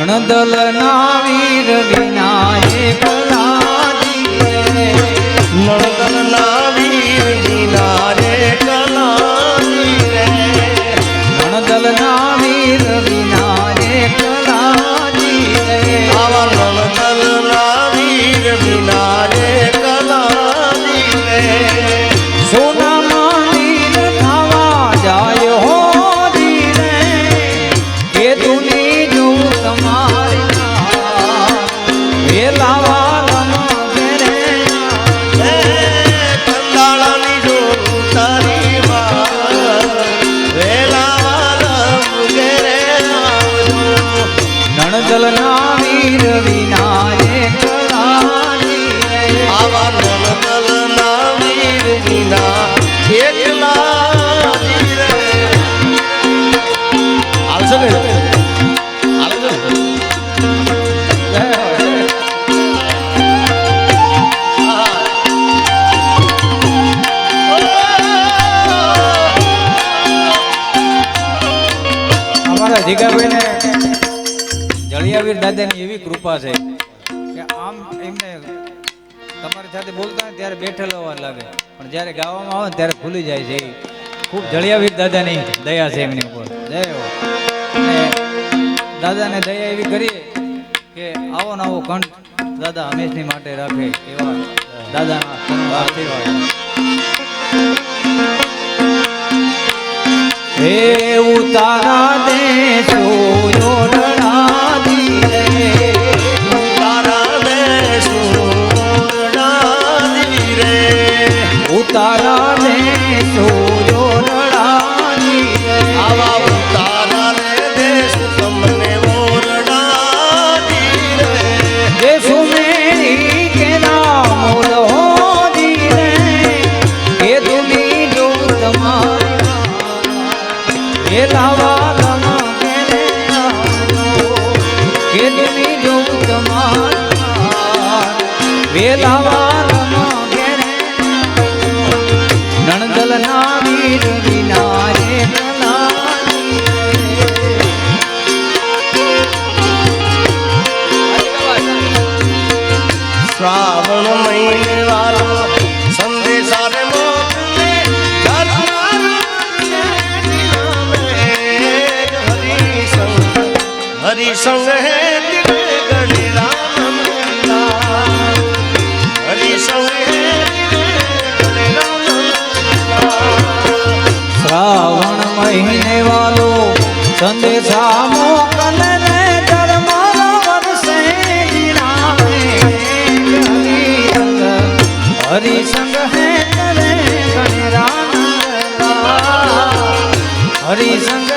રણદલ ના વીર વિનાયક લાજી રણદલ અમારા જીગાભાઈ ને જળિયાવીર દાદાની એવી કૃપા છે કે આમ એમને તમારી સાથે બોલતા હોય ત્યારે બેઠેલો અવાજ લાગે. પણ જ્યારે ગાવામાં આવે ત્યારે ખુલી જાય છે ખૂબ જળિયાવીર દાદાની દયા છે એમની ઉપર. જય દાદાને દયા એવી કરીએ કે આવો નવો કંઠ દાદા હંમેશની માટે રાખે એવા દાદાના આશીર્વાદ. એવું પોતાના દેશો હરિસંગ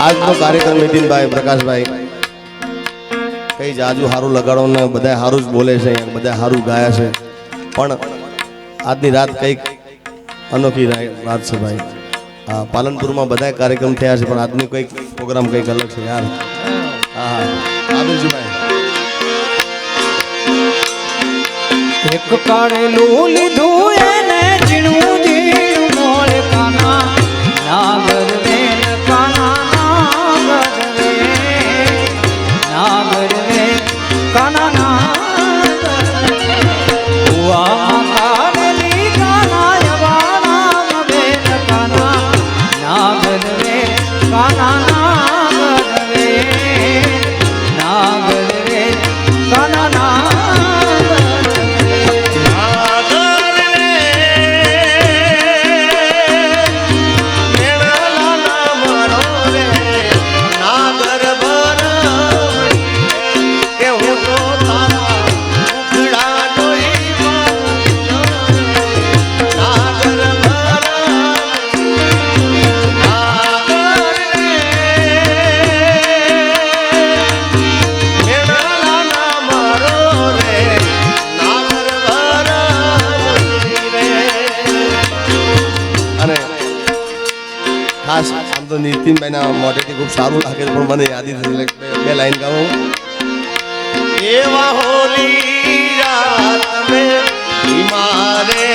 આજનો કાર્યક્રમ નીતિનભાઈ, પ્રકાશભાઈ. કઈ જાજુ સારું લગાડો ને બધા સારું જ બોલે છે બધા સારું ગાયા છે. પણ આજની રાત કંઈક અનોખી રાત છે ભાઈ. હા, પાલનપુરમાં બધા કાર્યક્રમ થયા છે, પણ આજનો કંઈક પ્રોગ્રામ કંઈક અલગ છે, યાર. હા હા. એક લીધું એને, ઝીણવું વેલ નીતિનભાઈના મોઢેથી ખૂબ સારું લાગે પણ મને યાદી નથી એટલે બે લાઈન ગાઉં. એવા હોલી રાત મે મારે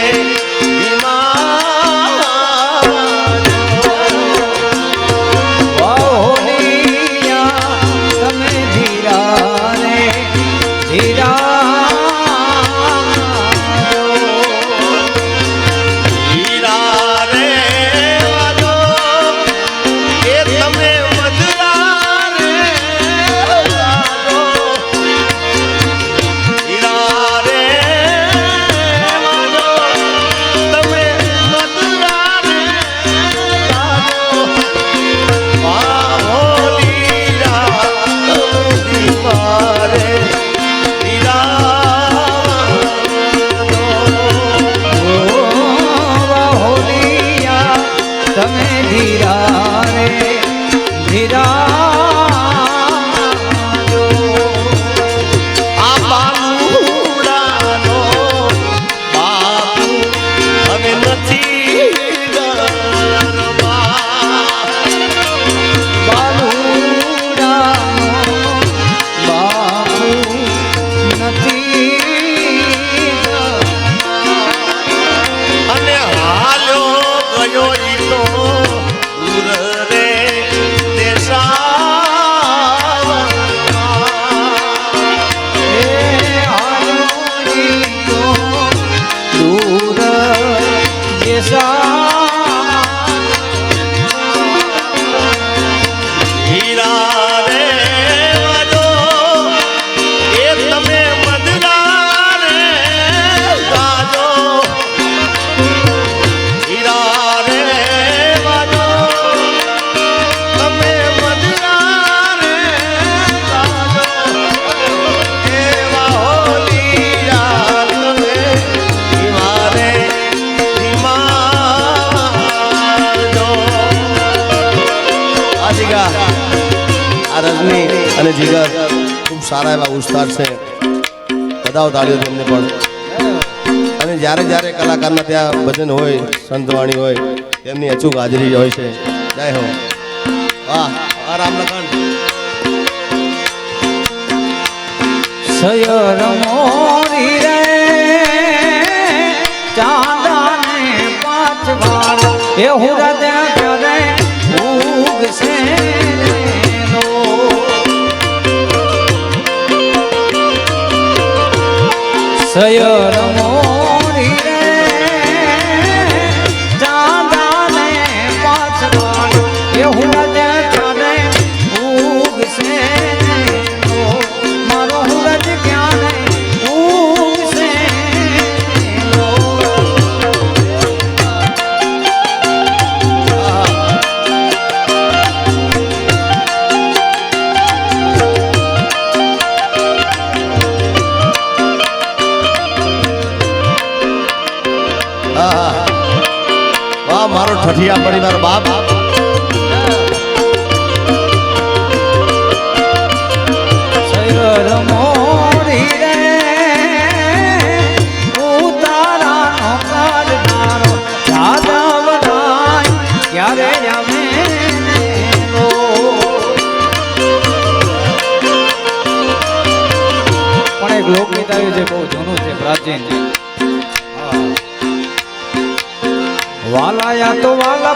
અને જીગર ખૂબ સારા એવા ઉસ્તાદ છે. બધાઓ તાળીઓ તેમને પણ. અને જ્યારે જ્યારે કલાકારના ત્યાં ભજન હોય સંતવાણી હોય તેમની અચૂક હાજરી હોય છે. જય હો. વાહ વાહ રામલખન. સયર મોરી રે ચાંદાને પાંચ વાર. એ હુરદે સયર મોરી ઠઠિયા પરિવાર બાપ. પણ એક લોકગીત આવ્યું છે બહુ જૂનું છે પ્રાચીન છે. વાલાયા તો વાલા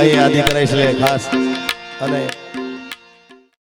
ભાઈ યાદી કરે છે ખાસ.